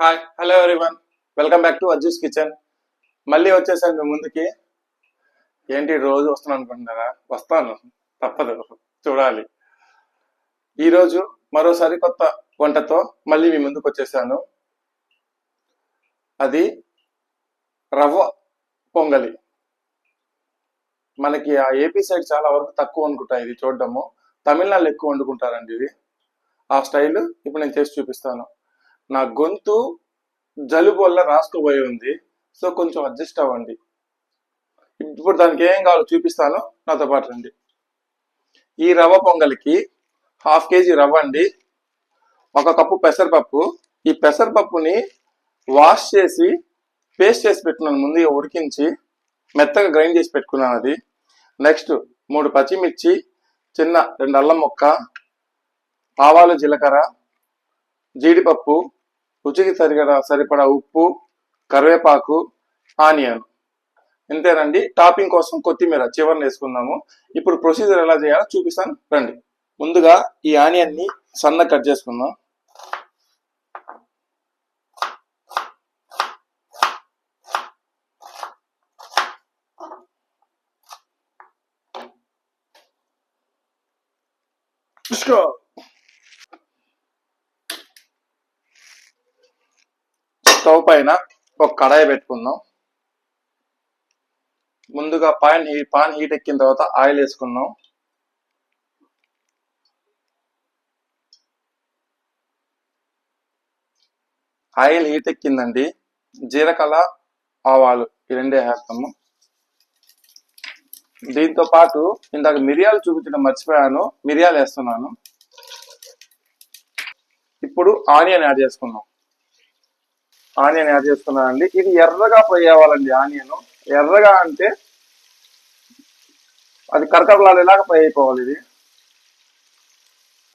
Hi hello everyone welcome back to Ajju's kitchen మళ్ళీ వచ్చేసాను మీ ముందుకి. ఏంటి రోజు వస్తున్నాను అనుకుంటున్నారా? వస్తాను. తప్పదు. చూడాలి. ఈరోజు మరోసారి కొత్త వంటతో మళ్ళీ మీ ముందుకు వచ్చేసాను. అది రవ్వ పొంగలి. మనకి ఆ ఏపీ సైడ్ చాలా వరకు తక్కువ అనుకుంటా ఇది చూడడము. తమిళనాడులో ఎక్కువ వండుకుంటారండి ఇది. ఆ స్టైల్ ఇప్పుడు నేను చేసి చూపిస్తాను. నా గొంతు జలుబు వల్ల రాసుకోబోయి ఉంది. సో కొంచెం అడ్జస్ట్ అవ్వండి. ఇప్పుడు దానికి ఏం కావాలో చూపిస్తాను. నాతో పాటు రండి. ఈ రవ్వ పొంగలికి హాఫ్ కేజీ రవ్వ అండి. ఒక కప్పు పెసరపప్పు. ఈ పెసరపప్పుని వాష్ చేసి పేస్ట్ చేసి పెట్టుకున్నాను. ముందుగా ఉడికించి మెత్తగా గ్రైండ్ చేసి పెట్టుకున్నాను అది. నెక్స్ట్ మూడు పచ్చిమిర్చి చిన్న రెండు అల్లం ముక్క ఆవాలు జీలకర్ర జీడిపప్పు రుచికి సరిగడ సరిపడా ఉప్పు కరివేపాకు ఆనియన్. ఇంతేనండి. టాపింగ్ కోసం కొత్తిమీర చివరిని వేసుకుందాము. ఇప్పుడు ప్రొసీజర్ ఎలా చేయాలో చూపిస్తాను. రండి. ముందుగా ఈ ఆనియన్ని సన్న కట్ చేసుకుందాం. స్టవ్ పైన ఒక కడాయి పెట్టుకుందాం. ముందుగా పాన్ హీ పాన్ హీట్ ఎక్కిన తర్వాత ఆయిల్ వేసుకుందాం. Oil heat ఎక్కిందండి. జీలకల ఆవాలు ఈ రెండే వేస్తాము. దీంతో పాటు ఇందాక మిరియాలు చూపించడం మర్చిపోయాను. మిరియాలు వేస్తున్నాను. ఇప్పుడు ఆనియన్ యాడ్ చేసుకుందాం. ఆనియన్ యాడ్ చేసుకున్నానండి ఇది ఎర్రగా ఫ్రై అవ్వాలండి ఆనియన్. ఎర్రగా అంటే అది కరకరలాడేలాగా ఫ్రై అయిపోవాలి ఇది.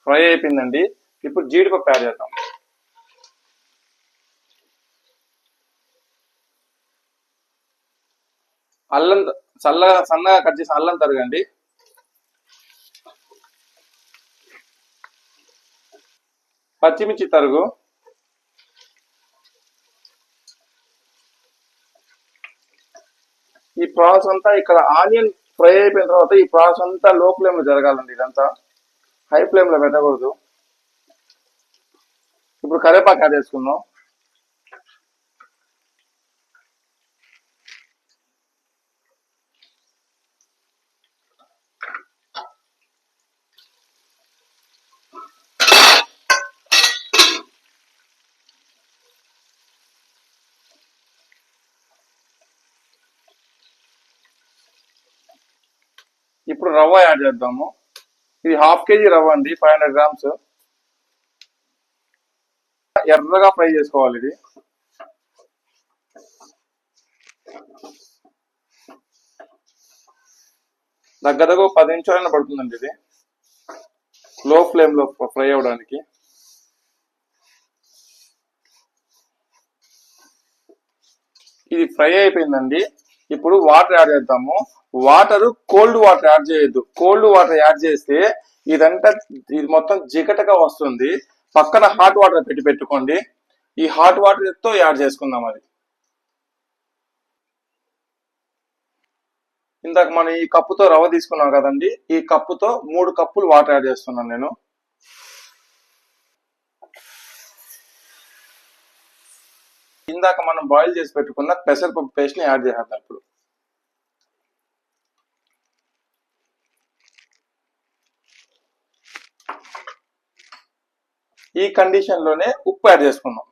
ఫ్రై అయిపోయిందండి. ఇప్పుడు జీడిపప్పు యాడ్ చేద్దాం. అల్లం చల్లగా సన్నగా కట్ చేసి అల్లం తరగండి. పచ్చిమిర్చి తరుగు. ఈ ప్రాసెస్ అంతా ఇక్కడ ఆనియన్ ఫ్రై అయిపోయిన తర్వాత ఈ ప్రాసెస్ అంతా లో ఫ్లేమ్లో జరగాలండి ఇదంతా. హై ఫ్లేమ్లో పెట్టకూడదు. ఇప్పుడు కరివేపాకు యాడ్ చేసుకుందాం. ఇప్పుడు రవ్వ యాడ్ చేద్దాము. ఇది హాఫ్ కేజీ రవ్వ అండి ఫైవ్ హండ్రెడ్ గ్రామ్స్. ఎర్రగా ఫ్రై చేసుకోవాలి ఇది. దగ్గర దగ్గర పది నిమిషాలైనా పడుతుందండి ఇది. లో ఫ్లేమ్లో ఫ్రై అవ్వడానికి. ఇది ఫ్రై అయిపోయిందండి. ఇప్పుడు వాటర్ యాడ్ చేద్దాము. వాటర్ కోల్డ్ వాటర్ యాడ్ చేయొద్దు. కోల్డ్ వాటర్ యాడ్ చేస్తే ఇదంతా ఇది మొత్తం జిగటగా వస్తుంది. పక్కన హాట్ వాటర్ పెట్టి పెట్టుకోండి. ఈ హాట్ వాటర్తో యాడ్ చేసుకుందాం అది. ఇందాక మనం ఈ కప్పుతో రవ్వ తీసుకున్నాం కదండి. ఈ కప్పుతో మూడు కప్పులు వాటర్ యాడ్ చేస్తున్నాను నేను. ఇందాక మనం బాయిల్ చేసి పెట్టుకున్న పెసరపప్పు పేస్ట్ని యాడ్ చేసేద్దాం ఇప్పుడు. ఈ కండిషన్లోనే ఉప్పు యాడ్ చేసుకుందాం.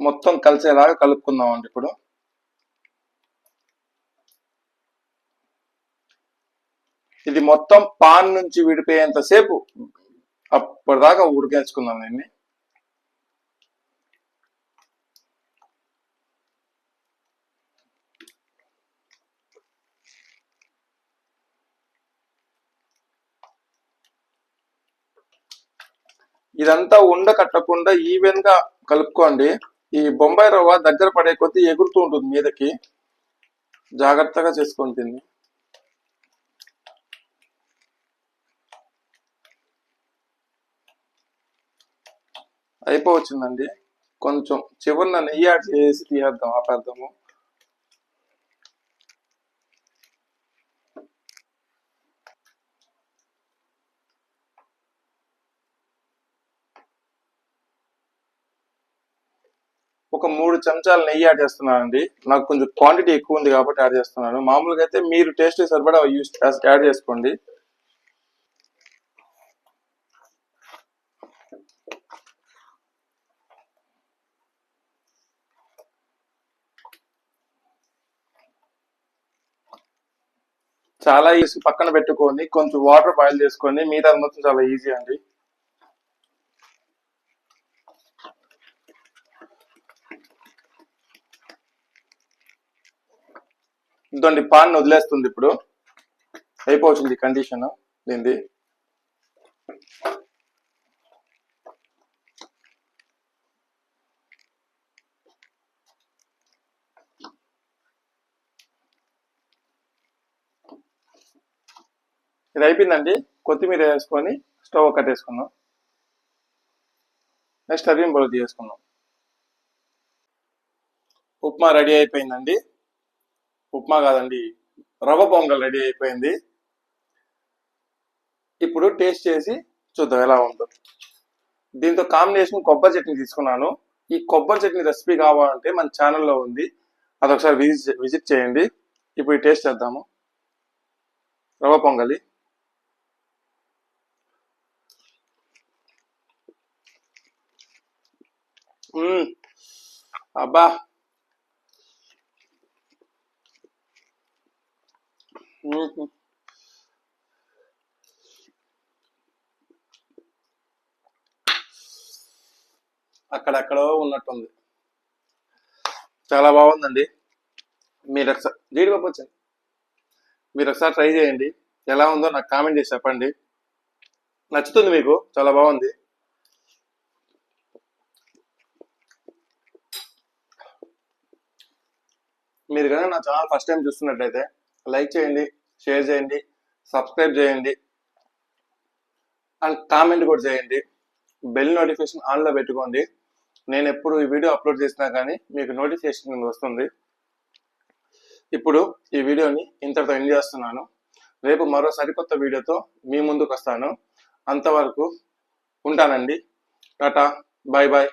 మొత్తం కలిసేలాగా కలుపుకుందాం అండి ఇప్పుడు. ఇది మొత్తం పాన్ నుంచి విడిపోయేంత సేపు అప్పటిదాకా ఉడికేసుకుందాం దీన్ని. ఇదంతా ఉండ కట్టకుండా ఈవెన్గా కలుపుకోండి. ఈ బొంబాయి రవ్వ దగ్గర పడే కొద్దీ ఎగురుతూ ఉంటుంది మీదకి. జాగ్రత్తగా చేసుకొని అయిపోవచ్చిందండి. కొంచెం చివరిన నెయ్యి యాడ్ చేసి తీయేద్దాం ఆపేద్దాము ఒక మూడు చెంచాలు నెయ్యి యాడ్ చేస్తున్నానండి. నాకు కొంచెం క్వాంటిటీ ఎక్కువ ఉంది కాబట్టి యాడ్ చేస్తున్నాను. మామూలుగా అయితే మీరు టేస్ట్ సరిపడా యూస్ యాడ్ చేసుకోండి. చాలా ఈజీ పక్కన పెట్టుకొని కొంచెం వాటర్ బాయిల్ చేసుకొని మిగతా మొత్తం చాలా ఈజీ అండి. ఇదండి పాన్ వదిలేస్తుంది ఇప్పుడు. అయిపోతుంది కండిషన్ దీనిది. ఇది అయిపోయిందండి. కొత్తిమీర వేసుకొని స్టవ్ కట్టేసుకుందాం. నెక్స్ట్ అరియం బొల తీసుకుందాం. ఉప్మా రెడీ అయిపోయిందండి. ఉప్మా కాదండి రవ్వ పొంగల్ రెడీ అయిపోయింది. ఇప్పుడు టేస్ట్ చేసి చూద్దాం ఎలా ఉందో. దీంతో కాంబినేషన్ కొబ్బరి చట్నీ తీసుకున్నాను. ఈ కొబ్బరి చట్నీ రెసిపీ కావాలంటే మన ఛానల్లో ఉంది. అదొకసారి విజిట్ విజిట్ చేయండి. ఇప్పుడు టేస్ట్ చేద్దాము. రవ్వ పొంగలి. అబ్బా. మ్మ్. అక్కడెక్కడో ఉన్నట్టుంది. చాలా బాగుందండి. మీరు ఒకసారి జీడిపప్పు వచ్చింది మీరు ఒకసారి ట్రై చేయండి. ఎలా ఉందో నాకు కామెంట్ చేసి చెప్పండి. నచ్చుతుంది మీకు. చాలా బాగుంది. మీరు కనుక నా ఛానల్ ఫస్ట్ టైం చూస్తున్నట్లయితే లైక్ చేయండి షేర్ చేయండి సబ్స్క్రైబ్ చేయండి అండ్ కామెంట్ కూడా చేయండి. బెల్ నోటిఫికేషన్ ఆన్లో పెట్టుకోండి. నేను ఎప్పుడు ఈ వీడియో అప్లోడ్ చేసినా కానీ మీకు నోటిఫికేషన్ వస్తుంది. ఇప్పుడు ఈ వీడియోని ఇంతటితో ఎండ్ చేస్తున్నాను. రేపు మరో సరికొత్త వీడియోతో మీ ముందుకు వస్తాను. అంతవరకు ఉంటానండి. Tata bye bye